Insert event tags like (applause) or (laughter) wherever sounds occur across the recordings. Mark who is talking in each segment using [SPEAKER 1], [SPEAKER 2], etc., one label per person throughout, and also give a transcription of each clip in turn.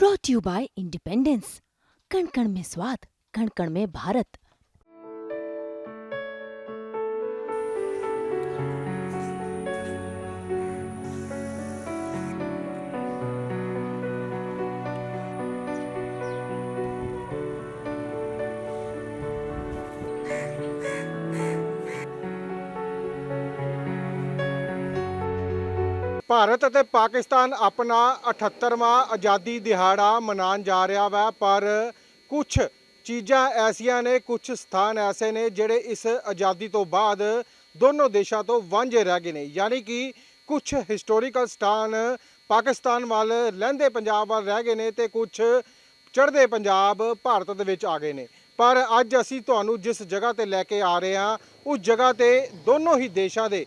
[SPEAKER 1] Brought you bye independence कण कण में स्वाद कण कण में भारत
[SPEAKER 2] ਭਾਰਤ ਅਤੇ ਪਾਕਿਸਤਾਨ ਆਪਣਾ 78ਵਾਂ ਆਜ਼ਾਦੀ ਦਿਹਾੜਾ ਮਨਾਉਣ ਜਾ ਰਿਹਾ ਵਾ, ਪਰ ਕੁਝ ਚੀਜ਼ਾਂ ਐਸੀਆਂ ਨੇ ਕੁਝ ਸਥਾਨ ਐਸੇ ਨੇ ਜਿਹੜੇ ਇਸ ਆਜ਼ਾਦੀ ਤੋਂ ਬਾਅਦ ਦੋਨੋਂ ਦੇਸ਼ਾਂ ਤੋਂ ਵਾਂਝੇ ਰਹਿ ਗਏ ਨੇ। ਯਾਨੀ ਕਿ ਕੁਝ ਹਿਸਟੋਰੀਕਲ ਸਥਾਨ ਪਾਕਿਸਤਾਨ ਵੱਲ, ਲਹਿੰਦੇ ਪੰਜਾਬ ਵੱਲ ਰਹਿ ਗਏ ਨੇ ਤੇ ਕੁਝ ਚੜ੍ਹਦੇ ਪੰਜਾਬ ਭਾਰਤ ਦੇ ਵਿੱਚ ਆ ਗਏ ਨੇ। ਪਰ ਅੱਜ ਅਸੀਂ ਤੁਹਾਨੂੰ ਜਿਸ ਜਗ੍ਹਾ ਤੇ ਲੈ ਕੇ ਆ ਰਹੇ ਹਾਂ, ਉਸ ਜਗ੍ਹਾ ਤੇ ਦੋਨੋਂ ਹੀ ਦੇਸ਼ਾਂ ਦੇ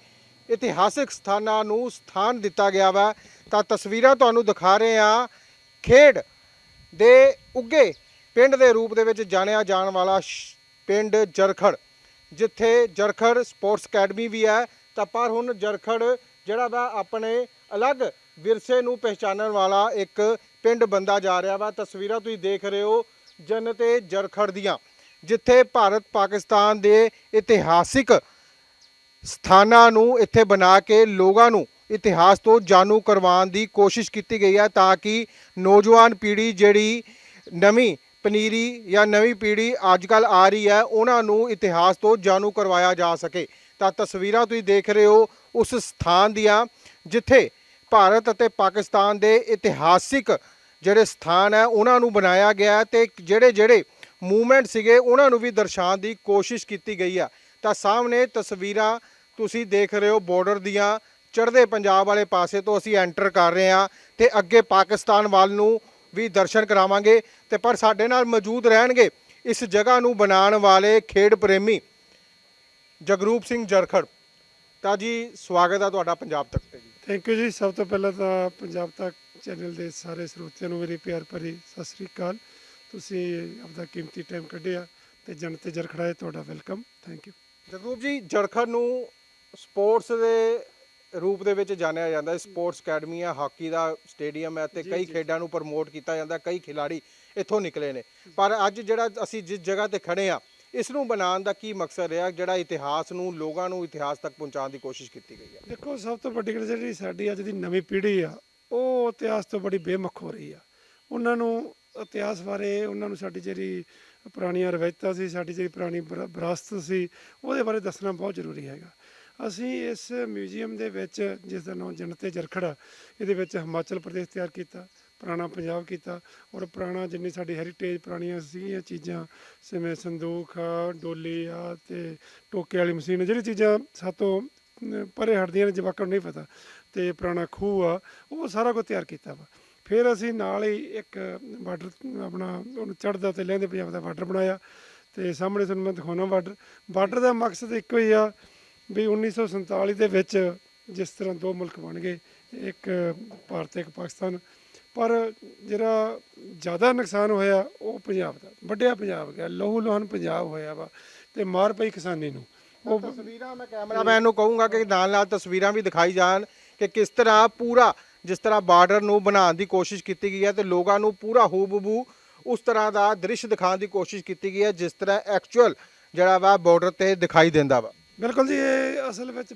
[SPEAKER 2] ਇਤਿਹਾਸਿਕ ਸਥਾਨਾਂ ਨੂੰ ਸਥਾਨ ਦਿੱਤਾ ਗਿਆ ਵਾ। ਤਾਂ ਤਸਵੀਰਾਂ ਤੁਹਾਨੂੰ ਦਿਖਾ ਰਹੇ ਹਾਂ। ਖੇਡ ਦੇ ਉੱਗੇ ਪਿੰਡ ਦੇ ਰੂਪ ਦੇ ਵਿੱਚ ਜਾਣਿਆ ਜਾਣ ਵਾਲਾ ਸ਼- ਪਿੰਡ ਜਰਖੜ, ਜਿੱਥੇ ਜਰਖੜ ਸਪੋਰਟਸ ਅਕੈਡਮੀ ਵੀ ਹੈ। ਤਾਂ ਪਰ ਹੁਣ ਜਰਖੜ ਜਿਹੜਾ ਵਾ ਆਪਣੇ ਅਲੱਗ ਵਿਰਸੇ ਨੂੰ ਪਹਿਚਾਨਣ ਵਾਲਾ ਇੱਕ ਪਿੰਡ ਬੰਦਾ ਜਾ ਰਿਹਾ ਵਾ। ਤਸਵੀਰਾਂ ਤੁਸੀਂ ਦੇਖ ਰਹੇ ਹੋ ਜਨਤੇ ਜਰਖੜ ਦੀਆਂ, ਜਿੱਥੇ ਭਾਰਤ ਪਾਕਿਸਤਾਨ ਦੇ ਇਤਿਹਾਸਿਕ ਸਥਾਨਾਂ ਨੂੰ ਇੱਥੇ ਬਣਾ ਕੇ ਲੋਕਾਂ ਨੂੰ ਇਤਿਹਾਸ ਤੋਂ ਜਾਣੂ ਕਰਵਾਉਣ ਦੀ ਕੋਸ਼ਿਸ਼ ਕੀਤੀ ਗਈ ਹੈ ਤਾਂ ਕਿ ਨੌਜਵਾਨ ਪੀੜ੍ਹੀ ਜਿਹੜੀ ਨਵੀਂ ਪਨੀਰੀ ਜਾਂ ਨਵੀਂ ਪੀੜ੍ਹੀ ਅੱਜ ਕੱਲ ਆ ਰਹੀ ਹੈ, ਉਹਨਾਂ ਨੂੰ ਇਤਿਹਾਸ ਤੋਂ ਜਾਣੂ ਕਰਵਾਇਆ ਜਾ ਸਕੇ। ਤਾਂ ਤਸਵੀਰਾਂ ਤੁਸੀਂ ਦੇਖ ਰਹੇ ਹੋ ਉਸ ਸਥਾਨ ਦੀਆਂ, ਜਿੱਥੇ ਭਾਰਤ ਅਤੇ ਪਾਕਿਸਤਾਨ ਦੇ ਇਤਿਹਾਸਿਕ ਜਿਹੜੇ ਸਥਾਨ ਹੈ, ਉਹਨਾਂ ਨੂੰ ਬਣਾਇਆ ਗਿਆ ਹੈ ਤੇ ਜਿਹੜੇ ਜਿਹੜੇ ਮੂਵਮੈਂਟ ਸੀਗੇ, ਉਹਨਾਂ ਨੂੰ ਵੀ ਦਰਸਾਉਣ ਦੀ ਕੋਸ਼ਿਸ਼ ਕੀਤੀ ਗਈ ਆ ਤਾਂ ਸਾਹਮਣੇ ਤਸਵੀਰਾਂ ਤੁਸੀਂ ਦੇਖ ਰਹੇ ਹੋ ਬਾਰਡਰ ਦੀਆਂ ਚੜ੍ਹਦੇ ਪੰਜਾਬ ਵਾਲੇ ਪਾਸੇ ਤੋਂ ਅਸੀਂ ਐਂਟਰ ਕਰ ਰਹੇ ਹਾਂ ਤੇ ਅੱਗੇ ਪਾਕਿਸਤਾਨ ਵੱਲ ਨੂੰ ਵੀ ਦਰਸ਼ਨ ਕਰਾਵਾਂਗੇ ਤੇ ਪਰ ਸਾਡੇ ਨਾਲ ਮੌਜੂਦ ਰਹਿਣਗੇ ਇਸ ਜਗ੍ਹਾ ਨੂੰ ਬਣਾਉਣ ਵਾਲੇ ਖੇਡ ਪ੍ਰੇਮੀ ਜਗਰੂਪ ਸਿੰਘ ਜਰਖੜ। ਤਾਂ ਜੀ ਸਵਾਗਤ ਹੈ ਤੁਹਾਡਾ ਪੰਜਾਬ ਤੱਕ ਤੇ ਜੀ।
[SPEAKER 3] ਥੈਂਕ ਯੂ ਜੀ। ਸਭ ਤੋਂ ਪਹਿਲਾਂ ਤਾਂ ਪੰਜਾਬ ਤੱਕ ਚੈਨਲ ਦੇ ਸਾਰੇ ਸਰੋਤਿਆਂ ਨੂੰ ਮੇਰੀ ਪਿਆਰ ਭਰੀ ਸਤਿ ਸ੍ਰੀ ਅਕਾਲ। ਤੁਸੀਂ ਆਪਦਾ ਕੀਮਤੀ ਟਾਈਮ ਕੱਢਿਆ ਤੇ ਜਨਤੇ ਜਰਖੜਾਏ ਤੁਹਾਡਾ ਵੈਲਕਮ ਥੈਂਕ ਯੂ
[SPEAKER 2] ਜਗਰੂਪ ਜੀ ਜਰਖੜ ਨੂੰ ਸਪੋਰਟਸ ਦੇ ਰੂਪ ਦੇ ਵਿੱਚ ਜਾਣਿਆ ਜਾਂਦਾ ਹੈ। ਸਪੋਰਟਸ ਅਕੈਡਮੀ ਹੈ ਹਾਕੀ ਦਾ ਸਟੇਡੀਅਮ ਹੈ ਤੇ ਕਈ। ਖੇਡਾਂ ਨੂੰ ਪ੍ਰਮੋਟ ਕੀਤਾ ਜਾਂਦਾ ਕਈ ਖਿਡਾਰੀ ਇੱਥੋਂ ਨਿਕਲੇ ਨੇ। ਪਰ ਅੱਜ ਜਿਹੜਾ ਅਸੀਂ ਜਿਸ ਜਗ੍ਹਾ ਤੇ ਖੜੇ ਆ ਇਸ ਨੂੰ ਬਣਾਉਣ ਦਾ ਕੀ ਮਕਸਦ ਰਿਹਾ? ਜਿਹੜਾ ਇਤਿਹਾਸ ਨੂੰ ਲੋਕਾਂ ਨੂੰ ਇਤਿਹਾਸ ਤੱਕ ਪਹੁੰਚਾਉਣ ਦੀ ਕੋਸ਼ਿਸ਼ ਕੀਤੀ ਗਈ ਹੈ।
[SPEAKER 3] ਦੇਖੋ ਸਭ ਤੋਂ ਵੱਡੀ ਗੱਲ ਜਿਹੜੀ ਸਾਡੀ ਅੱਜ ਦੀ ਨਵੀਂ ਪੀੜ੍ਹੀ ਆ ਉਹ ਇਤਿਹਾਸ ਤੋਂ ਬੜੀ ਬੇਮੁਖ ਹੋ ਰਹੀ ਆ। ਉਹਨਾਂ ਨੂੰ ਇਤਿਹਾਸ ਬਾਰੇ ਉਹਨਾਂ ਨੂੰ ਸਾਡੀ ਜਿਹੜੀ ਪੁਰਾਣੀਆਂ ਰਵਾਇਤਾਂ ਸੀ ਸਾਡੀ ਜਿਹੜੀ ਪੁਰਾਣੀ ਵਿਰਾ- ਵਿਰਾਸਤ ਸੀ ਉਹਦੇ ਬਾਰੇ ਦੱਸਣਾ ਬਹੁਤ ਜ਼ਰੂਰੀ ਹੈਗਾ। ਅਸੀਂ ਇਸ ਮਿਊਜ਼ੀਅਮ ਦੇ ਵਿੱਚ ਜਿਸ ਦਾ ਨਾਮ ਜਨਤੇ ਜਰਖੜਾ ਇਹਦੇ ਵਿੱਚ ਹਿਮਾਚਲ ਪ੍ਰਦੇਸ਼ ਤਿਆਰ ਕੀਤਾ ਪੁਰਾਣਾ ਪੰਜਾਬ ਕੀਤਾ ਔਰ ਪੁਰਾਣਾ ਜਿੰਨੀ ਸਾਡੀ ਹੈਰੀਟੇਜ ਪੁਰਾਣੀਆਂ ਸੀਗੀਆਂ ਚੀਜ਼ਾਂ ਜਿਵੇਂ ਸੰਦੂਖ ਆ ਡੋਲੀ ਆ ਤੇ ਟੋਕੇ ਵਾਲੀ ਮਸ਼ੀਨ ਜਿਹੜੀ ਚੀਜ਼ਾਂ ਸਾਤੋਂ ਅਮ, ਪਰੇ ਹਟਦੀਆਂ ਨੇ ਜਵਾਕਾਂ ਨੂੰ ਨਹੀਂ ਪਤਾ ਤੇ ਪੁਰਾਣਾ ਖੂਹ ਆ ਉਹ ਸਾਰਾ ਕੁਝ ਤਿਆਰ ਕੀਤਾ ਵਾ। ਫਿਰ ਅਸੀਂ ਨਾਲ ਹੀ ਇੱਕ ਬਾਰਡਰ ਆਪਣਾ ਉਹਨੂੰ ਚੜ੍ਹਦਾ ਤੇ ਲਹਿੰਦੇ ਪੰਜਾਬ ਦਾ ਬਾਰਡਰ ਬਣਾਇਆ ਤੇ ਸਾਹਮਣੇ ਤੁਹਾਨੂੰ ਮੈਂ ਦਿਖਾਉਣਾ ਬਾਰਡਰ। ਬਾਰਡਰ ਦਾ ਮਕਸਦ ਇੱਕੋ ਹੀ ਆ ਵੀ 1947 ਦੇ ਵਿੱਚ ਜਿਸ ਤਰ੍ਹਾਂ ਦੋ ਮੁਲਕ ਬਣ ਗਏ, ਇੱਕ ਭਾਰਤ, ਇੱਕ ਪਾਕਿਸਤਾਨ, ਪਰ ਜਿਹੜਾ ਜ਼ਿਆਦਾ ਨੁਕਸਾਨ ਹੋਇਆ ਉਹ ਪੰਜਾਬ ਦਾ, ਵੱਡਿਆ ਪੰਜਾਬ ਗਿਆ, ਲਹੂ ਲੋਹਨ ਪੰਜਾਬ ਹੋਇਆ ਵਾ ਤੇ ਮਾਰ ਪਈ ਕਿਸਾਨੀ ਨੂੰ।
[SPEAKER 2] ਉਹ ਤਸਵੀਰਾਂ ਮੈਂ ਕੈਮਰਾਮੈਨ ਨੂੰ ਕਹੂੰਗਾ ਕਿ ਨਾਲ ਨਾਲ ਤਸਵੀਰਾਂ ਵੀ ਦਿਖਾਈ ਜਾਣ ਕਿ ਕਿਸ ਤਰ੍ਹਾਂ ਪੂਰਾ, ਜਿਸ ਤਰ੍ਹਾਂ ਬਾਰਡਰ ਨੂੰ ਬਣਾਉਣ ਦੀ ਕੋਸ਼ਿਸ਼ ਕੀਤੀ ਗਈ ਹੈ ਤੇ ਲੋਕਾਂ ਨੂੰ ਪੂਰਾ ਹੂਬਹੂ ਉਸ ਤਰ੍ਹਾਂ ਦਾ ਦ੍ਰਿਸ਼ ਦਿਖਾਉਣ ਦੀ ਕੋਸ਼ਿਸ਼ ਕੀਤੀ ਗਈ ਹੈ ਜਿਸ ਤਰ੍ਹਾਂ ਐਕਚੁਅਲ ਜਿਹੜਾ ਵਾ ਬਾਰਡਰ ਤੇ ਦਿਖਾਈ ਦਿੰਦਾ ਵਾ।
[SPEAKER 3] ਬਿਲਕੁਲ ਜੀ ਇਹ ਅਸਲ ਵਿੱਚ